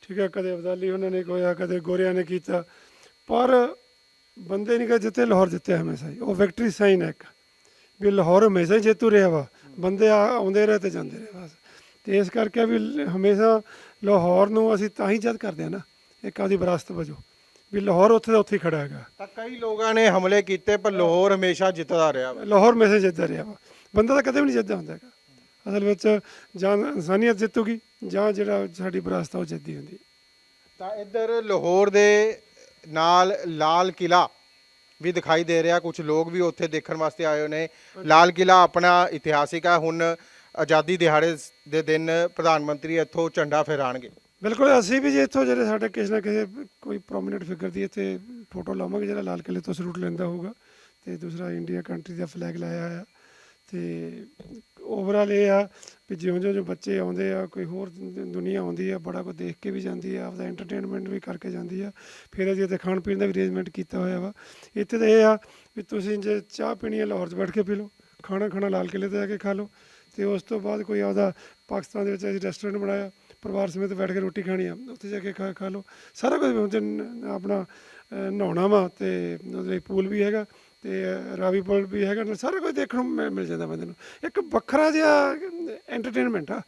[SPEAKER 3] ਠੀਕ ਹੈ ਕਦੇ ਅਬਦਾਲੀ ਉਹਨਾਂ ਨੇ ਕੋਇਆ ਕਦੇ ਗੋਰਿਆਂ ਨੇ ਕੀਤਾ। ਪਰ ਬੰਦੇ ਨਹੀਂ ਕਦੇ ਜਿੱਤੇ ਲਾਹੌਰ ਜਿੱਤਿਆ ਹਮੇਸ਼ਾ ਹੀ। ਉਹ ਵਿਕਟਰੀ ਸਾਈਨ ਹੈ ਇੱਕ। ਵੀ ਲਾਹੌਰ ਹਮੇਸ਼ਾ ਹੀ ਜੇਤੂ ਰਿਹਾ ਵਾ। ਬੰਦੇ ਆਉਂਦੇ ਰਹੇ ਤੇ ਜਾਂਦੇ ਰਹੇ ਬਸ। ਤੇ ਇਸ ਕਰਕੇ ਵੀ ਹਮੇਸ਼ਾ ਲਾਹੌਰ ਨੂੰ ਅਸੀਂ ਤਾਂ ਹੀ ਜਦ ਕਰਦੇ ਆ ਨਾ ਇੱਕ ਆਦੀ ਵਿਰਾਸਤ ਵਜੋਂ। ਵੀ ਲਾਹੌਰ ਉੱਥੇ ਦਾ ਉੱਥੇ ਹੀ ਖੜਾ ਹੈਗਾ।
[SPEAKER 2] ਤਾਂ ਕਈ ਲੋਕਾਂ ਨੇ ਹਮਲੇ ਕੀਤੇ ਪਰ ਲਾਹੌਰ ਹਮੇਸ਼ਾ ਜਿੱਤਦਾ ਰਿਹਾ ਵਾ।
[SPEAKER 3] ਲਾਹੌਰ ਮੈਸੇਜ ਜਿੱਤਦਾ ਰਿਹਾ ਵਾ। ਬੰਦਾ ਤਾਂ ਕਦੇ ਵੀ ਨਹੀਂ ਜਿੱਤਦਾ ਹੁੰਦਾ ਹੈਗਾ। ਅਸਲ ਵਿੱਚ ਜਾਂ ਇਨਸਾਨੀਅਤ ਜਿੱਤੂਗੀ ਜਾਂ ਜਿਹੜਾ ਸਾਡੀ ਵਿਰਾਸਤ ਆ ਉਹ ਜਿੱਤਦੀ ਹੁੰਦੀ।
[SPEAKER 2] ਤਾਂ ਇੱਧਰ ਲਾਹੌਰ ਦੇ ਨਾਲ ਲਾਲ ਕਿਲਾ ਵੀ ਦਿਖਾਈ ਦੇ ਰਿਹਾ। ਕੁਝ ਲੋਕ ਵੀ ਉੱਥੇ ਦੇਖਣ ਵਾਸਤੇ ਆਏ ਹੋਏ ਨੇ। ਲਾਲ ਕਿਲਾ ਆਪਣਾ ਇਤਿਹਾਸਿਕ ਹੈ ਹੁਣ ਆਜ਼ਾਦੀ ਦਿਹਾੜੇ ਦੇ ਦਿਨ ਪ੍ਰਧਾਨ ਮੰਤਰੀ ਇੱਥੋਂ ਝੰਡਾ ਫਹਿਰਾਣਗੇ।
[SPEAKER 3] ਬਿਲਕੁਲ ਅਸੀਂ ਵੀ ਜੇ ਇੱਥੋਂ ਜਿਹੜੇ ਸਾਡੇ ਕਿਸੇ ਨਾ ਕਿਸੇ ਕੋਈ ਪ੍ਰੋਮਿਨੈਂਟ ਫਿਗਰ ਦੀ ਇੱਥੇ ਫੋਟੋ ਲਾਵਾਂਗੇ ਜਿਹੜਾ ਲਾਲ ਕਿਲੇ ਤੋਂ ਸਰੂਟ ਲੈਂਦਾ ਹੋਊਗਾ। ਤੇ ਦੂਸਰਾ ਇੰਡੀਆ ਕੰਟਰੀ ਦਾ ਫਲੈਗ ਲਾਇਆ ਆ ਤੇ ਓਵਰਆਲ ਇਹ ਆ ਵੀ ਜਿਉਂ ਜਿਉਂ ਜੋ ਬੱਚੇ ਆਉਂਦੇ ਆ, ਕੋਈ ਹੋਰ ਦੁਨੀਆ ਆਉਂਦੀ ਆ, ਬੜਾ ਕੁਝ ਦੇਖ ਕੇ ਵੀ ਜਾਂਦੀ ਆ, ਆਪਦਾ ਐਂਟਰਟੇਨਮੈਂਟ ਵੀ ਕਰਕੇ ਜਾਂਦੀ ਆ, ਫਿਰ ਅਸੀਂ ਇੱਥੇ ਖਾਣ ਪੀਣ ਦਾ ਵੀ ਅਰੇਂਜਮੈਂਟ ਕੀਤਾ ਹੋਇਆ ਵਾ। ਇੱਥੇ ਤਾਂ ਇਹ ਆ ਵੀ ਤੁਸੀਂ ਜੇ ਚਾਹ ਪੀਣੀ ਹੈ ਲਾਹੌਰ 'ਚ ਬੈਠ ਕੇ ਪੀ ਲਓ, ਖਾਣਾ ਖਾਣਾ ਲਾਲ ਕਿਲੇ ਤੇ ਜਾ ਕੇ ਖਾ ਲਓ, ਤੇ ਉਸ ਤੋਂ ਬਾਅਦ ਕੋਈ ਆਪਦਾ ਪਾਕਿਸਤਾਨ ਦੇ ਵਿੱਚ ਅਸੀਂ ਰੈਸਟੋਰੈਂਟ ਬਣਾਇਆ, ਪਰਿਵਾਰ ਸਮੇਤ ਬੈਠ ਕੇ ਰੋਟੀ ਖਾਣੀ ਆ, ਉੱਥੇ ਜਾ ਕੇ ਖਾ ਖਾ ਲਓ। ਸਾਰਾ ਕੁਝ ਆਪਣਾ ਨਹਾਉਣਾ ਵਾ ਤੇ ਉਹਦੇ ਪੂਲ ਵੀ ਹੈਗਾ ਤੇ ਰਾਵੀ ਪੁਲ ਵੀ ਹੈਗਾ ਨਾ ਸਾਰਾ ਕੁਝ ਦੇਖਣ ਨੂੰ ਮਿਲ ਜਾਂਦਾ ਬੰਦੇ ਨੂੰ। ਇੱਕ ਵੱਖਰਾ ਜਿਹਾ ਐਂਟਰਟੇਨਮੈਂਟ ਆ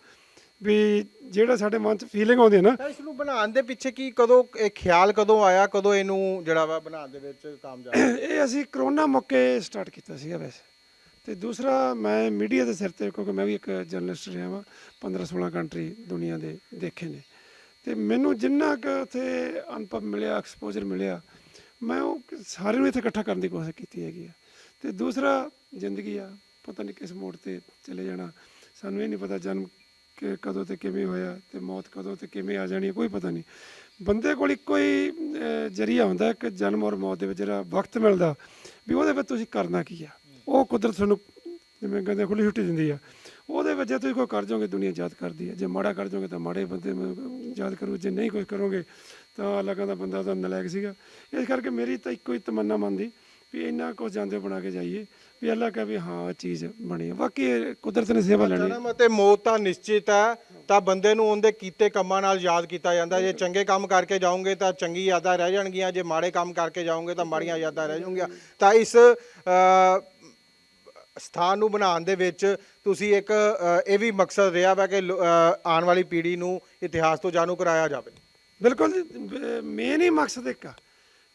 [SPEAKER 3] ਵੀ ਜਿਹੜਾ ਸਾਡੇ ਮਨ 'ਚ ਫੀਲਿੰਗ ਆਉਂਦੀ ਹੈ ਨਾ।
[SPEAKER 2] ਇਸ ਨੂੰ ਬਣਾਉਣ ਦੇ ਪਿੱਛੇ ਕੀ ਕਦੋਂ ਇਹ ਖਿਆਲ ਕਦੋਂ ਆਇਆ ਕਦੋਂ ਇਹਨੂੰ ਜਿਹੜਾ ਵਾ ਬਣਾਉਣ ਦੇ ਵਿੱਚ ਕਾਮਯਾਬ (coughs)
[SPEAKER 3] ਇਹ ਅਸੀਂ ਕਰੋਨਾ ਮੌਕੇ ਸਟਾਰਟ ਕੀਤਾ ਸੀਗਾ ਵੈਸੇ। ਤੇ ਦੂਸਰਾ ਮੈਂ ਮੀਡੀਆ ਦੇ ਸਿਰ ਤੇ ਕਿਉਂਕਿ ਮੈਂ ਵੀ ਇੱਕ ਜਰਨਲਿਸਟ ਰਿਹਾ ਵਾਂ 15 16 ਕੰਟਰੀ ਦੁਨੀਆ ਦੇ ਦੇਖੇ ਨੇ। ਤੇ ਮੈਨੂੰ ਜਿੰਨਾ ਕੁ ਉੱਥੇ ਅਨੁਭਵ ਮਿਲਿਆ ਐਕਸਪੋਜ਼ਰ ਮਿਲਿਆ ਮੈਂ ਉਹ ਸਾਰਿਆਂ ਨੂੰ ਇੱਥੇ ਇਕੱਠਾ ਕਰਨ ਦੀ ਕੋਸ਼ਿਸ਼ ਕੀਤੀ ਹੈਗੀ ਆ। ਤੇ ਦੂਸਰਾ ਜ਼ਿੰਦਗੀ ਆ, ਪਤਾ ਨਹੀਂ ਕਿਸ ਮੋੜ ਤੇ ਚਲੇ ਜਾਣਾ। ਸਾਨੂੰ ਇਹ ਨਹੀਂ ਪਤਾ ਜਨਮ ਕਿ ਕਦੋਂ ਤੇ ਕਿਵੇਂ ਹੋਇਆ ਤੇ ਮੌਤ ਕਦੋਂ ਤੇ ਕਿਵੇਂ ਆ ਜਾਣੀ ਹੈ ਕੋਈ ਪਤਾ ਨਹੀਂ। ਬੰਦੇ ਕੋਲ ਇੱਕੋ ਹੀ ਜ਼ਰੀਆ ਹੁੰਦਾ ਕਿ ਜਨਮ ਔਰ ਮੌਤ ਦੇ ਵਿੱਚ ਜਿਹੜਾ ਵਕਤ ਮਿਲਦਾ, ਵੀ ਉਹਦੇ ਵਿੱਚ ਤੁਸੀਂ ਕਰਨਾ ਕੀ ਆ। ਉਹ ਕੁਦਰਤ ਤੁਹਾਨੂੰ, ਜਿਵੇਂ ਕਹਿੰਦੇ ਖੁੱਲੀ ਛੁੱਟੀ ਦਿੰਦੀ ਆ। ਉਹਦੇ ਵਿੱਚ ਜੇ ਤੁਸੀਂ ਕੋਈ ਕਰ ਜਾਓਗੇ, ਦੁਨੀਆ ਯਾਦ ਕਰਦੀ ਹੈ ਜੇ ਮਾੜਾ ਕਰ ਜਾਓਗੇ ਤਾਂ ਮਾੜੇ ਬੰਦੇ ਯਾਦ ਕਰੂ, ਜੇ ਨਹੀਂ ਕੁਝ ਕਰੋਗੇ ਤਾਂ ਲੱਗਾ ਦਾ ਬੰਦਾ ਤਾਂ ਨਲਾਇਕ ਸੀਗਾ। ਇਸ ਕਰਕੇ ਮੇਰੀ ਤਾਂ ਇੱਕੋ ਹੀ ਤਮੰਨਾ ਮੰਨਦੀ ਵੀ ਇੰਨਾ ਕੁਝ ਜਾਂਦੇ ਬਣਾ ਕੇ ਜਾਈਏ ਵੀ ਅੱਲਾ ਕਹੇ ਵੀ ਹਾਂ, ਇਹ ਚੀਜ਼ ਬਣੀ ਬਾਕੀ ਕੁਦਰਤ ਨੇ ਸੇਵਾ ਲੈਣੀ।
[SPEAKER 2] ਜਨਮ ਅਤੇ ਮੌਤ ਤਾਂ ਨਿਸ਼ਚਿਤ ਹੈ, ਤਾਂ ਬੰਦੇ ਨੂੰ ਉਹਦੇ ਕੀਤੇ ਕੰਮਾਂ ਨਾਲ ਯਾਦ ਕੀਤਾ ਜਾਂਦਾ। ਜੇ ਚੰਗੇ ਕੰਮ ਕਰਕੇ ਜਾਓਗੇ ਤਾਂ ਚੰਗੀ ਯਾਦਾਂ ਰਹਿ ਜਾਣਗੀਆਂ, ਜੇ ਮਾੜੇ ਕੰਮ ਕਰਕੇ ਜਾਓਗੇ ਤਾਂ ਮਾੜੀਆਂ ਯਾਦਾਂ ਰਹਿ ਜਾਣਗੀਆਂ। ਤਾਂ ਇਸ ਸਥਾਨ ਨੂੰ ਬਣਾਉਣ ਦੇ ਵਿੱਚ ਤੁਸੀਂ ਇੱਕ ਇਹ ਵੀ ਮਕਸਦ ਰਿਹਾ ਵਾ ਕਿ ਲੋ- ਆਉਣ ਵਾਲੀ ਪੀੜ੍ਹੀ ਨੂੰ ਇਤਿਹਾਸ ਤੋਂ ਜਾਣੂ ਕਰਾਇਆ ਜਾਵੇ।
[SPEAKER 3] ਬਿਲਕੁਲ ਮੇਨ ਹੀ ਮਕਸਦ ਇੱਕ ਆ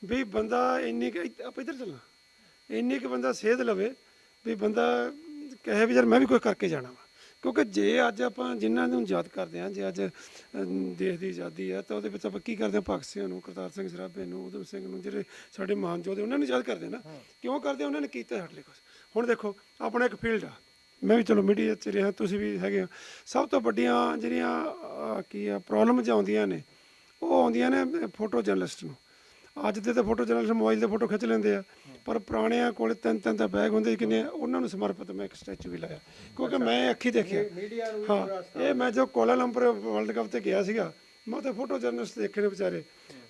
[SPEAKER 3] ਵੀ ਬੰਦਾ ਇੰਨੀ ਕੁ ਇੱਧ- ਆਪਾਂ ਇੱਧਰ ਚੱਲਣਾ ਇੰਨੀ ਕੁ ਬੰਦਾ ਸੇਧ ਲਵੇ ਵੀ ਬੰਦਾ ਕਹੇ ਵੀ ਯਾਰ ਮੈਂ ਵੀ ਕੁਝ ਕਰਕੇ ਜਾਣਾ ਵਾ। ਕਿਉਂਕਿ ਜੇ ਅੱਜ ਆਪਾਂ ਜਿਨ੍ਹਾਂ ਨੂੰ ਯਾਦ ਕਰਦੇ ਹਾਂ ਜੇ ਅੱਜ ਅਮ, ਦੇਸ਼ ਦੀ ਆਜ਼ਾਦੀ ਆ ਤਾਂ ਉਹਦੇ ਵਿੱਚ ਆਪਾਂ ਕੀ ਕਰਦੇ ਹਾਂ ਭਗਤ ਸਿੰਘ ਨੂੰ ਕਰਤਾਰ ਸਿੰਘ ਸਰਾਭੇ ਨੂੰ ਉਦਮ ਸਿੰਘ ਨੂੰ ਜਿਹੜੇ ਸਾਡੇ ਮਾਨ ਯੋਧੇ ਉਹਨਾਂ ਨੂੰ ਯਾਦ ਕਰਦੇ ਨਾ। ਕਿਉਂ ਕਰਦੇ ਉਹਨਾਂ ਨੇ ਕੀਤਾ ਸਾਡੇ ਲਈ ਕੁਝ ਹੁਣ ਦੇਖੋ ਆਪਣਾ ਇੱਕ ਫੀਲਡ ਆ। ਮੈਂ ਵੀ ਚਲੋ ਮੀਡੀਆ 'ਚ ਰਿਹਾ ਤੁਸੀਂ ਵੀ ਹੈਗੇ ਹੋ। ਸਭ ਤੋਂ ਵੱਡੀਆਂ ਜਿਹੜੀਆਂ ਅਹ, ਕੀ ਆ ਪ੍ਰੋਬਲਮ ਆਉਂਦੀਆਂ ਨੇ ਉਹ ਆਉਂਦੀਆਂ ਨੇ ਫੋਟੋ ਜਰਨਲਿਸਟ ਨੂੰ। ਅੱਜ ਦੇ ਤਾਂ ਫੋਟੋ ਜਰਨਲਿਸਟ ਮੋਬਾਈਲ ਤੇ ਫੋਟੋ ਖਿੱਚ ਲੈਂਦੇ ਆ। ਪਰ ਪੁਰਾਣਿਆਂ ਕੋਲ ਤਿੰਨ ਤਿੰਨ ਤਾਂ ਬੈਗ ਹੁੰਦੇ ਕਿੰਨੇ ਉਹਨਾਂ ਨੂੰ ਸਮਰਪਿਤ ਮੈਂ ਇੱਕ ਸਟੈਚੂ ਵੀ ਲਾਇਆ। ਕਿਉਂਕਿ ਮੈਂ ਅੱਖੀ ਦੇਖਿਆ। ਹਾਂ ਇਹ ਮੈਂ ਜੋ ਕੋਲਾਲੰਪਰ ਵਰਲਡ ਕੱਪ ਤੇ ਗਿਆ ਸੀਗਾ ਮੈਂ ਤਾਂ ਫੋਟੋ ਜਰਨਲਿਸਟ ਦੇਖੇ ਨੇ ਵਿਚਾਰੇ।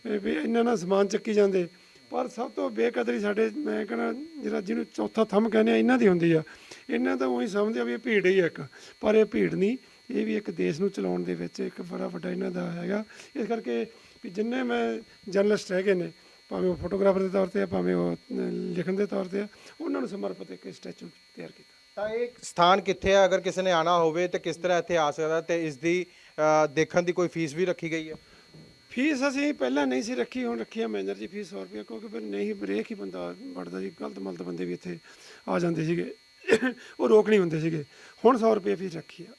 [SPEAKER 3] ਵੀ- ਇਹਨਾਂ ਨਾਲ ਸਮਾਨ ਚੱਕੀ ਜਾਂਦੇ। ਪਰ ਸਭ ਤੋਂ ਬੇਕਦਰੀ ਸਾਡੇ ਮੈਂ ਕਹਿੰਦਾ ਜਿਹੜਾ ਜਿਹਨੂੰ ਚੌਥਾ ਥੰਮ ਕਹਿੰਦੇ ਆ ਇਹਨਾਂ ਦੀ ਹੁੰਦੀ ਆ। ਇਹਨਾਂ ਤਾਂ ਉਹੀ ਸਮਝਦੇ ਆ ਵੀ ਇਹ ਭੀੜ ਹੀ ਇੱਕ। ਪਰ ਇਹ ਭੀੜ ਨਹੀਂ। ਇਹ ਵੀ ਇੱਕ ਦੇਸ਼ ਨੂੰ ਚਲਾਉਣ ਦੇ ਵਿੱਚ ਇੱਕ ਬੜਾ ਵੱਡਾ ਇਹਨਾਂ ਦਾ ਹੈਗਾ। ਇਸ ਕਰਕੇ ਵੀ ਜਿੰਨੇ ਮੈਂ ਜਰਨਲਿਸਟ ਹੈਗੇ ਨੇ ਭਾਵੇਂ ਉਹ ਫੋਟੋਗ੍ਰਾਫਰ ਦੇ ਤੌਰ ਤੇ ਆ ਭਾਵੇਂ ਉਹ ਲਿਖਣ ਦੇ ਤੌਰ ਤੇ ਆ ਉਹਨਾਂ ਨੂੰ ਸਮਰਪਿਤ ਇੱਕ ਸਟੈਚੂ ਤਿਆਰ ਕੀਤਾ।
[SPEAKER 2] ਤਾਂ ਇਹ ਸਥਾਨ ਕਿੱਥੇ ਹੈ ਅਗਰ ਕਿਸੇ ਨੇ ਆਣਾ ਹੋਵੇ ਤੇ ਕਿਸ ਤਰ੍ਹਾਂ ਇੱਥੇ ਆ ਸਕਦਾ ਤੇ ਇਸ ਦੀ ਦੇਖਣ ਦੀ ਕੋਈ ਫੀਸ ਵੀ ਰੱਖੀ ਗਈ ਹੈ?
[SPEAKER 3] ਫੀਸ ਅਸੀਂ ਪਹਿਲਾਂ ਨਹੀਂ ਸੀ ਰੱਖੀ ਹੁਣ ਰੱਖੀ ਆ ਮੈਨੇਜਰ ਜੀ ਫੀਸ 100 ਰੁਪਏ ਕਿਉਂਕਿ ਫਿਰ ਨਹੀਂ ਬਰੇਕ ਹੀ ਬੰਦਾ ਵੜਦਾ ਜੀ ਗਲਤ ਮਲਤ ਬੰਦੇ ਵੀ ਇੱਥੇ ਆ ਜਾਂਦੇ ਸੀਗੇ। ਉਹ ਰੋਕ ਨਹੀਂ ਹੁੰਦੇ ਸੀਗੇ। ਹੁਣ 100 ਰੁਪਏ ਫੀਸ ਰੱਖੀ ਆ।